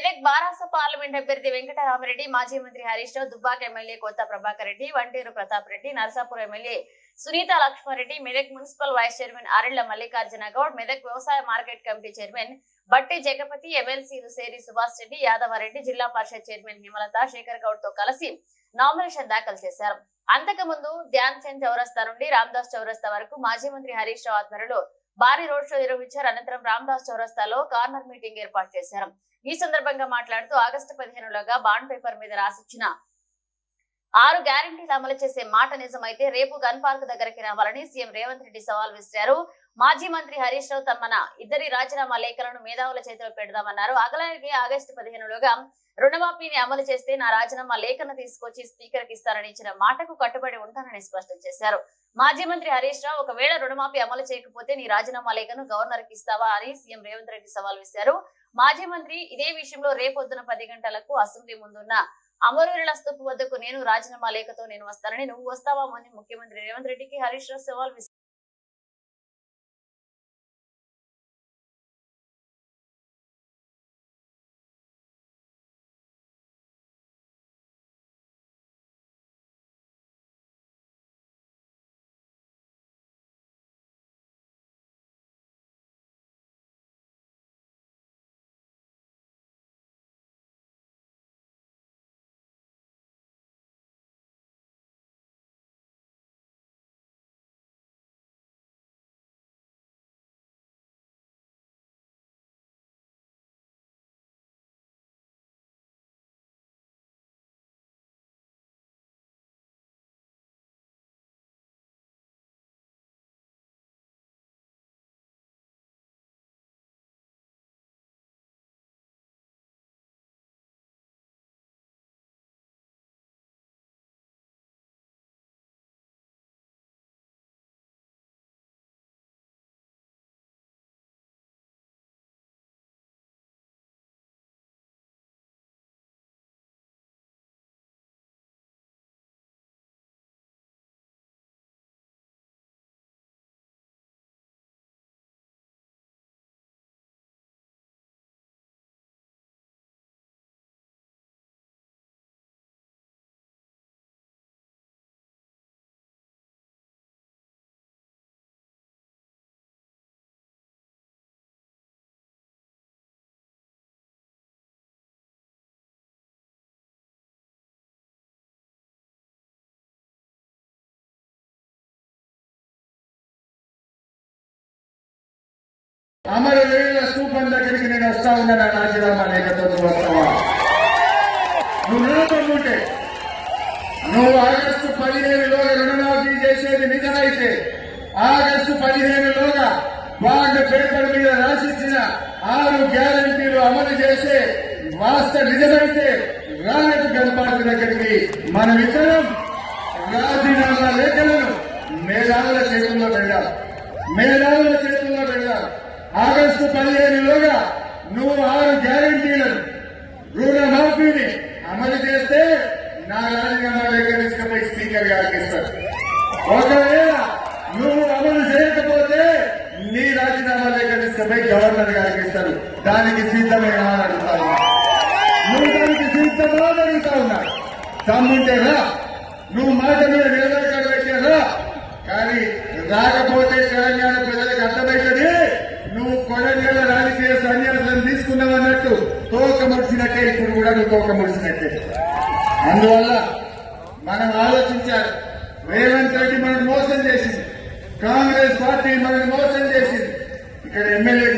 Medak బారాస parliament అభ్యర్థి వెంకటరామరెడ్డి మాజీ మంత్రి Harish Rao Dubbaka MLA Kotha Prabhakar Reddy Vanteru Pratap Reddy Narasapuram MLA Sunitha Laxma Reddy Medak municipal vice chairman Arella Mallikarjuna Goud Medak వ్యవసాయ market committee chairman బట్టి జగపతి ఎమ్మెల్సీలు సేరి సుభాష్ రెడ్డి యాదవారెడ్డి జిల్లా పరిషత్ చైర్మన్ హిమలత శేఖర్ గౌడ్తో కలిసి నామినేషన్ దాఖలు చేశారు. అంతకుముందు ధ్యాన్ చంద్ చౌరస్తా నుండి రామ్దాస్ చౌరస్తా వరకు మాజీ మంత్రి హరీష్ రావు ఆధ్వర్యంలో భారీ రోడ్ షో నిర్వహించారు. అనంతరం రామ్దాస్ చౌరస్తాలో కార్నర్ మీటింగ్ ఏర్పాటు చేశారు. ఈ సందర్భంగా మాట్లాడుతూ ఆగస్టు పదిహేనులోగా బాండ్ పేపర్ మీద రాసిచ్చిన ఆరు గ్యారంటీలు అమలు చేసే మాట నిజమైతే రేపు గన్ పార్క్ దగ్గరికి రావాలని సీఎం రేవంత్ రెడ్డి సవాల్ విసిరారు. మాజీ మంత్రి హరీష్ రావు తమ ఇద్దరి రాజీనామా లేఖలను మేధావుల చేతిలో పెడదామన్నారు. అలాగే ఆగస్టు పదిహేనులోగా రుణమాఫీని అమలు చేస్తే నా రాజీనామా లేఖను తీసుకొచ్చి స్పీకర్కి ఇస్తారని ఇచ్చిన మాటకు కట్టుబడి ఉంటానని స్పష్టం చేశారు. మాజీ మంత్రి హరీష్ రావు ఒకవేళ రుణమాఫీ అమలు చేయకపోతే నీ రాజీనామా లేఖను గవర్నర్కి ఇస్తావా అని సీఎం రేవంత్ రెడ్డి సవాల్ విసిరారు. మాజీ మంత్రి ఇదే విషయంలో రేపొద్దున పది గంటలకు అసెంబ్లీ ముందున్న అమరవీరుల స్థూపు వద్దకు నేను రాజీనామా లేఖతో నేను వస్తానని నువ్వు వస్తావా అని ముఖ్యమంత్రి రేవంత్ రెడ్డికి హరీష్ రావు సవాల్ విసిరారు అమరవీరుల స్థూపం దగ్గరికి నేను వస్తా ఉన్నా రాజీనామా లేఖతో నువ్వు వస్తావా? నువ్వు నమ్మకుంటే నువ్వు ఆగస్టు పదిహేనులోగా రుణమాఫీ చేసేది నిజమైతే ఆగస్టు పదిహేనులోగా బాండ్ పేపర్ మీద రాసిచ్చిన ఆరు గ్యారంటీలు అమలు చేసే వాస్తవ నిజమైతే రాజు గణపాటి దగ్గరికి మనం ఇద్దరం రాజీనామా లేఖలను మేధావుల చేతుల్లో పెడదాం. మేధావుల చేతుల్లో ఆగస్టు పదిహేనులోగా నువ్వు ఆరు గ్యారంటీలను రుణమాఫీని అమలు చేస్తే నా రాజీనామా దగ్గర తీసుకుపోయి స్పీకర్ గారికి ఇస్తారు. ఒకవేళ నువ్వు అమలు చేయకపోతే నీ రాజీనామా దగ్గర తీసుకుపోయి గవర్నర్ గారికి ఇస్తారు. దానికి సిద్ధమేనా అని అడుగుతా నువ్వు దానికి సిద్ధమా అని అడుగుతా ఉన్నా. తమ్ముంటేనా నువ్వు మాట మీద నిలబడతాడు అయితే కానీ రాకపోతే తెలంగాణ ప్రజలకు అర్థమవుతుంది తోక ఇప్పుడు కూడా ఇంకొక తోక ముడిచినట్టే అందువల్ల మనం ఆలోచించాలి. రేవంత్ రెడ్డి మనకు మోసం చేసింది. కాంగ్రెస్ పార్టీ మనకు మోసం చేసింది. ఇక్కడ ఎమ్మెల్యే